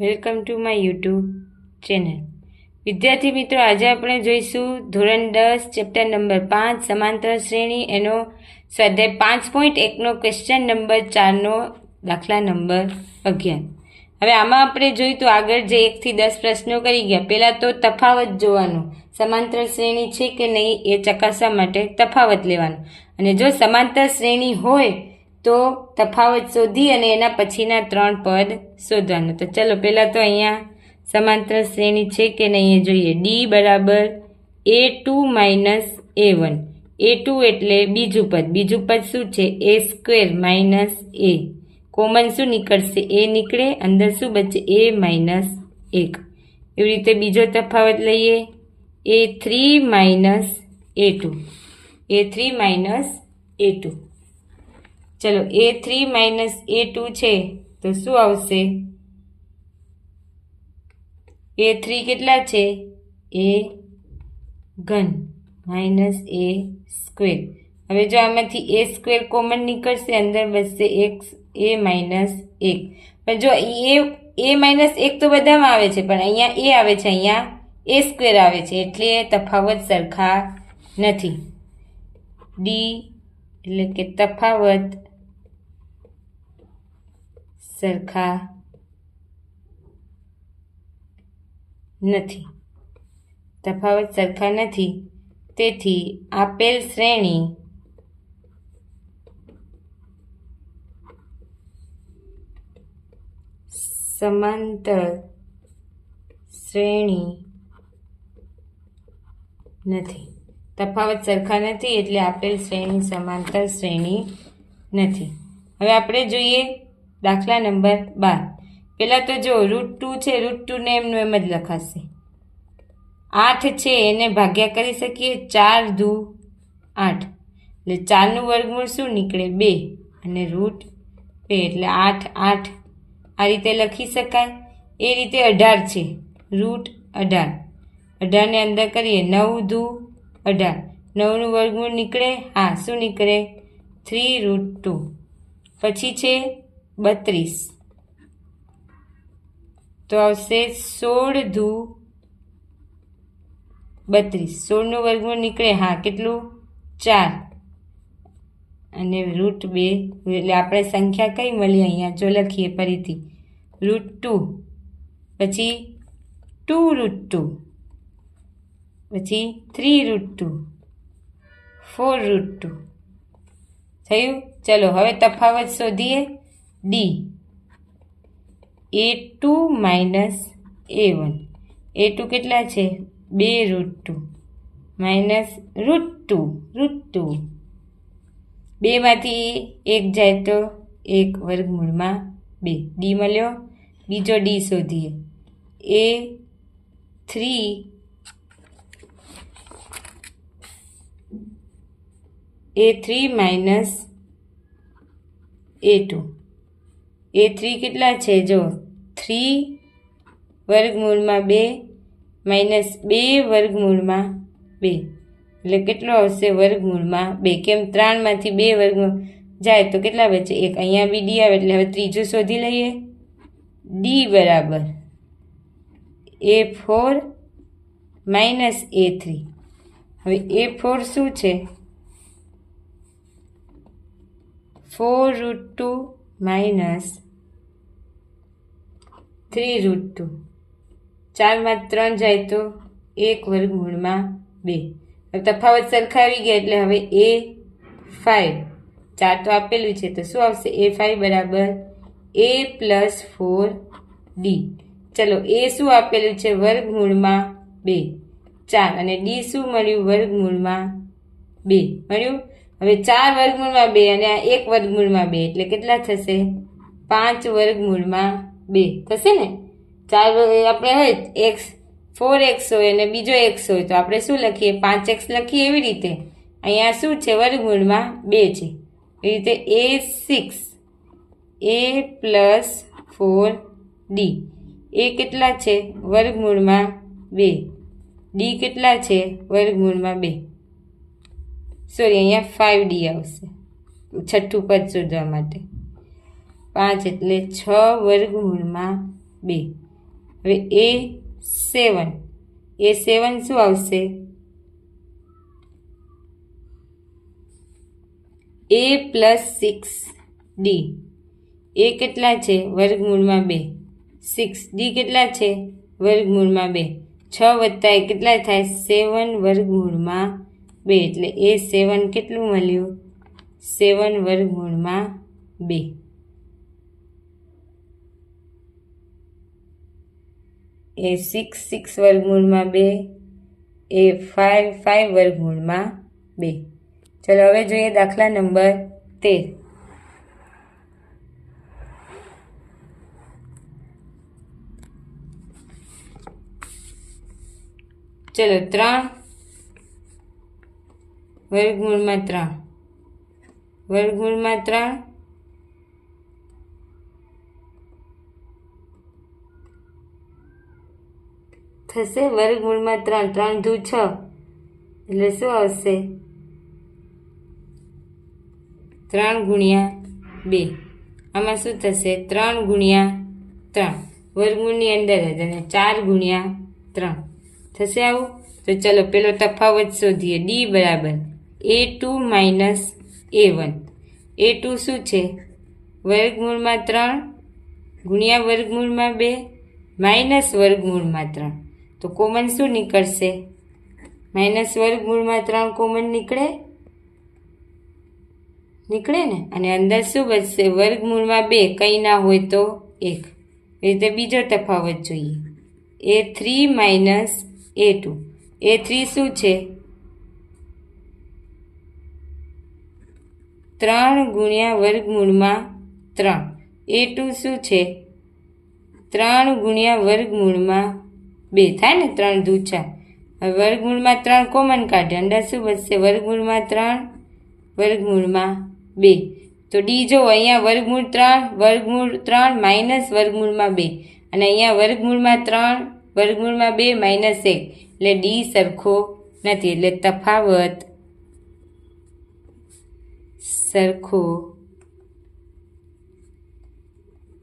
Welcome to my YouTube channel. વિદ્યાર્થી મિત્રો, આજે આપણે જોઈશું ધોરણ દસ, ચેપ્ટર નંબર પાંચ, સમાંતર શ્રેણી એનો સ્વાધ્યાય પાંચ પોઈન્ટ એકનો ક્વેશ્ચન નંબર ચારનો દાખલા નંબર અગિયાર. હવે આમાં આપણે જોયું તો આગળ જે એકથી દસ પ્રશ્નો કરી ગયા. પહેલાં તો તફાવત જોવાનો. સમાંતર શ્રેણી છે કે નહીં એ ચકાસવા માટે તફાવત લેવાનો. અને જો સમાંતર શ્રેણી હોય તો તફાવત શોધી અને એના પછીના ત્રણ પદ શોધવાનું. તો ચલો પહેલાં તો અહીંયા સમાંતર શ્રેણી છે કે નહીં એ જોઈએ. ડી બરાબર A two minus A one A two એટલે બીજું પદ. બીજું પદ શું છે? A square minus A common શું નીકળશે? એ નીકળે, અંદર શું બચે? એ માઇનસ એક. એવી રીતે બીજો તફાવત લઈએ. A three minus A two A three minus A two ચલો A three minus A two છે, તો શું આવશે? એ થ્રી કેટલા છે? એ ઘન માઇનસ એ સ્ક્વેર હવે જો આમાંથી એ સ્ક્વેર કોમન નીકળશે, અંદર બચશે એક એ માઇનસ એક. પણ જો એ એ માઇનસ એક તો બધામાં આવે છે, પણ અહીંયા એ આવે છે, અહીંયા એ સ્ક્વેર આવે છે, એટલે તફાવત સરખા નથી. ડી એટલે કે તફાવત સરખા નથી. તફાવત સરખા નથી. તેથી આપેલ શ્રેણી સમાંતર શ્રેણી નથી. તફાવત સરખા નથી એટલે આપેલ શ્રેણી સમાંતર શ્રેણી નથી. હવે આપણે જોઈએ દાખલા નંબર બાર. પહેલાં તો જો રૂટ ટુ છે રૂટ ટુને એમનું એમ જ લખાશે. આઠ છે, એને ભાગ્યા કરી શકીએ ચાર દુ આઠ. એટલે ચારનું વર્ગમૂળ શું નીકળે? બે. અને રૂટ બે, એટલે આઠ આઠ. આ રીતે લખી શકાય. એ રીતે અઢાર છે. રૂટ અઢાર. અઢારને અંદર કરીએ નવ દુ અઢાર. નવનું વર્ગમૂળ નીકળે? હા, શું નીકળે? થ્રી રૂટ ટુ પછી છે બત્રીસ. તો આવશે સોળ ધુ બત્રીસ. સોળનું વર્ગમૂળ નીકળે હા, કેટલું? ચાર. અને રૂટ બે, એટલે આપણે સંખ્યા કઈ મળી અહીંયા? જો લખીએ ફરીથી. Root two. પછી ટુ રૂટ ટુ. પછી three root two. Four root two. થયું? ચલો, હવે તફાવત શોધીએ. D A two minus A one A two કેટલા છે? બે root two minus root two root two બેમાંથી એક જાય તો એક વર્ગમૂળમાં બે. ડી મળ્યો. બીજો ડી શોધીએ. A three A three minus A two A three કેટલા છે? જો થ્રી વર્ગમૂળમાં બે માઇનસ બે વર્ગમૂળમાં બે. એટલે કેટલો આવશે વર્ગમૂળમાં બે? કેમ ત્રણમાંથી બે વર્ગમૂળ જાય તો કેટલા બચે એક અહીંયા બી ડી આવે એટલે હવે ત્રીજું શોધી લઈએ. ડી બરાબર. A four minus A three. હવે એ ફોર શું છે? Four root two minus three root two ચારમાં ત્રણ જાય તો એક વર્ગમૂળમાં બે. હવે તફાવત સરખાવી ગયા એટલે હવે એ ફાઇવ ચાર તો આપેલું છે, તો શું આવશે? એ ફાઈવ બરાબર એ પ્લસ ફોર ડી ચલો, એ શું આપેલું છે? વર્ગમૂળમાં બે. ચાર. અને ડી શું મળ્યું? વર્ગમૂળમાં બે. મળ્યું? હવે ચાર વર્ગમૂળમાં બે અને આ એક વર્ગમૂળમાં બે, એટલે કેટલા થશે? પાંચ વર્ગમૂળમાં બે. થશે ને? ચાર આપણે હોય એક્સ ફોર એક્સ હોય અને બીજો એક્સ હોય, તો આપણે શું લખીએ? પાંચ એક્સ લખીએ એવી રીતે. અહીંયા શું છે? વર્ગમૂળમાં બે છે. એવી રીતે A six, A plus four D. A કેટલા છે? વર્ગમૂળમાં બે. ડી કેટલા છે? વર્ગમૂળમાં બે. સોરી, અહીંયા ફાઇવ ડી આવશે. છઠ્ઠું પદ શોધવા માટે. પાંચ એટલે છ વર્ગમૂળમાં બે. હવે એ સેવન એ સેવન શું આવશે? A plus six D A કેટલા છે? વર્ગમૂળમાં બે. સિક્સ ડી કેટલા છે? વર્ગમૂળમાં બે. છ વત્તા એ કેટલા થાય? સેવન વર્ગમૂળમાં બે એટલે એ સેવન કેટલું મળ્યું? સેવન વર્ગમૂળમાં બે. એ સિક્સ સિક્સ વર્ગમૂળમાં બે, એ ફાઇવ ફાઇવ વર્ગમૂળમાં બે. ચલો હવે જોઈએ દાખલા નંબર તેર. ચલો ત્રણ વર્ગમૂળમાં ત્રણ. વર્ગમૂળમાં ત્રણ. થશે વર્ગમૂળમાં ત્રણ. ત્રણ દુ છ. એટલે શું આવશે? ત્રણ ગુણ્યા બે. આમાં શું થશે? ત્રણ ગુણ્યા ત્રણ. વર્ગમૂળની અંદર જ અને ચાર ગુણ્યા ત્રણ. થશે આવું? તો ચલો, પેલો તફાવત શોધીએ. ડી બરાબર. A two minus A one A two શું છે? વર્ગમૂળમાં ત્રણ ગુણ્યા વર્ગમૂળમાં બે માઇનસ વર્ગમૂળમાં ત્રણ. તો કોમન શું નીકળશે? માઇનસ વર્ગમૂળમાં ત્રણ કોમન નીકળે? નીકળે ને? અને અંદર શું બચશે? વર્ગમૂળમાં બે, કંઈ ના હોય તો એક. એ રીતે બીજો તફાવત જોઈએ. A three minus A two A three શું છે? ત્રણ ગુણ્યા વર્ગમૂળમાં ત્રણ. એ ટુ શું છે? ત્રણ ગુણ્યા વર્ગમૂળમાં બે. થાય ને ત્રણ દૂચા હવે વર્ગમૂળમાં ત્રણ કોમન કાઢે. અંદર શું બચશે વર્ગમૂળમાં ત્રણ, વર્ગમૂળમાં બે. તો ડી જો, અહીંયા વર્ગમૂળ ત્રણ વર્ગમૂળ ત્રણ, માઇનસ વર્ગમૂળમાં બે. અને અહીંયા વર્ગમૂળમાં ત્રણ, વર્ગમૂળમાં બે, માઇનસ એક. એટલે ડી સરખો નથી. એટલે તફાવત સરખો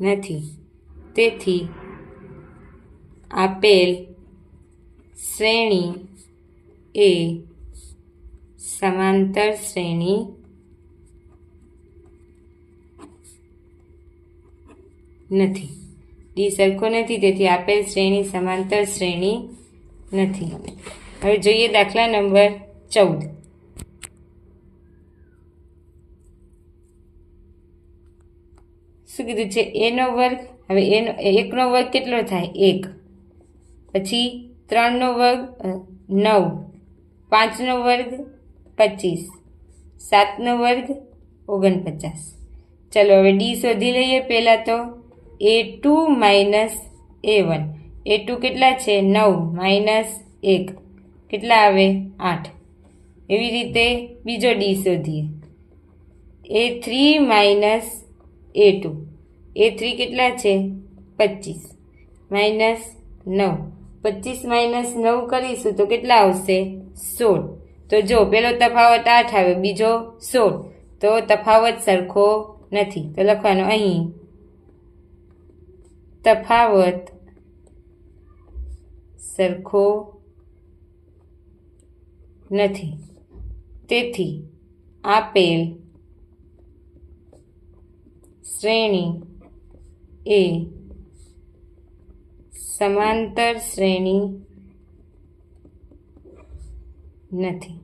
નથી. તેથી આપેલ શ્રેણી એ સમાંતર શ્રેણી નથી. ડી સરખો નથી, તેથી આપેલ શ્રેણી સમાંતર શ્રેણી નથી. હવે જોઈએ દાખલા નંબર ચૌદ. શું કીધું છે? એનો વર્ગ, હવે એનો એકનો વર્ગ કેટલો થાય? એક. પછી ત્રણનો વર્ગ નવ. પાંચનો વર્ગ, પચીસ. સાતનો વર્ગ, ઓગણપચાસ. ચલો, હવે ડી શોધી લઈએ પહેલાં તો. A two minus A one. A two કેટલા છે? નવ માઇનસ એક. કેટલા આવે? આઠ. એવી રીતે બીજો ડી શોધીએ. A three minus A two. A three કેટલા છે? પચીસ. માઇનસ નવ. પચીસ માઇનસ નવ કરીશું તો કેટલા આવશે? સોળ. તો જો, પેલો તફાવત આઠ આવે, બીજો સોળ. તો તફાવત સરખો નથી. તો લખવાનો અહીં. તફાવત સરખો નથી. તેથી આપેલ શ્રેણી એ. સમાંતર શ્રેણી નથી.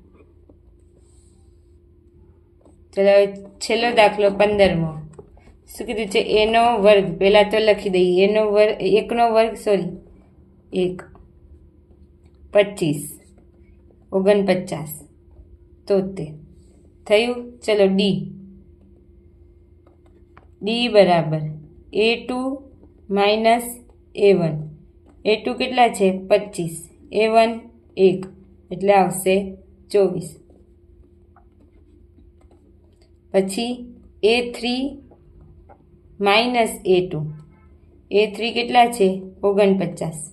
ચલો છેલ્લો દાખલો પંદરમો. શું કીધું છે? એનો વર્ગ. પહેલાં તો લખી દઈએ. એનો વર્ગ એકનો વર્ગ સોરી એક. પચીસ. ઓગણપચાસ. તોતેર. થયું? ચલો ડી ડી બરાબર. A two minus A one A two કેટલા છે? પચીસ. એ વન એક. એટલે આવશે ચોવીસ. પછી A three minus A two A three કેટલા છે? ઓગણપચાસ.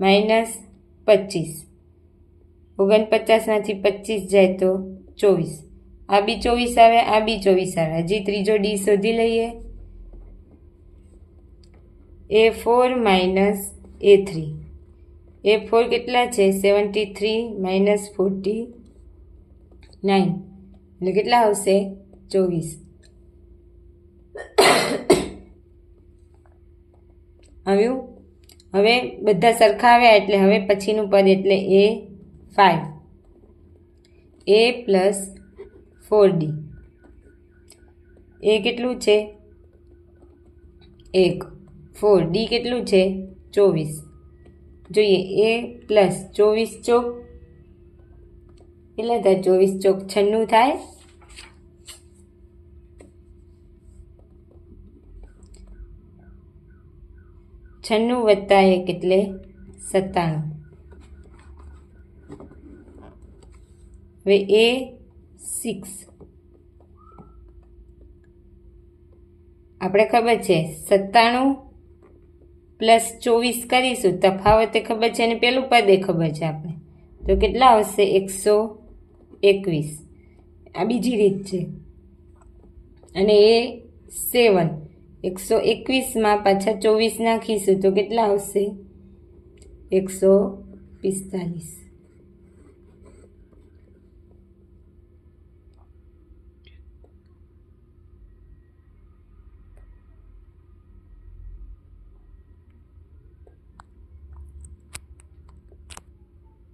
માઇનસ પચીસ. ઓગણપચાસમાંથી પચીસ જાય તો ચોવીસ. આ બી ચોવીસ આવે, આ બી ચોવીસ આવે. હજી ત્રીજો ડી શોધી લઈએ. A four minus A three A four કેટલા છે? Seventy three minus forty nine એટલે કેટલા આવશે? ચોવીસ. આવ્યું? હવે બધા સરખા આવ્યા એટલે હવે પછીનું પદ એટલે A five A plus four D A કેટલું છે? એક. ફોર ડી કેટલું છે? ચોવીસ. જોઈએ, એ પ્લસ ચોવીસ ચોક. કેટલા થાય ચોવીસ ચોક છન્નું થાય. છન્નું વત્તા એક એટલે સત્તાણું. હવે એ સિક્સ. આપણે ખબર છે, સત્તાણું પ્લસ ચોવીસ કરીશું, તફાવતે ખબર છે અને પેલું પદે ખબર છે આપણે. તો કેટલા આવશે? એકસો એકવીસ. આ બીજી રીત છે. અને એ સેવન. એકસો એકવીસમાં પાછા ચોવીસ નાખીશું, તો કેટલા આવશે? એકસો પિસ્તાલીસ.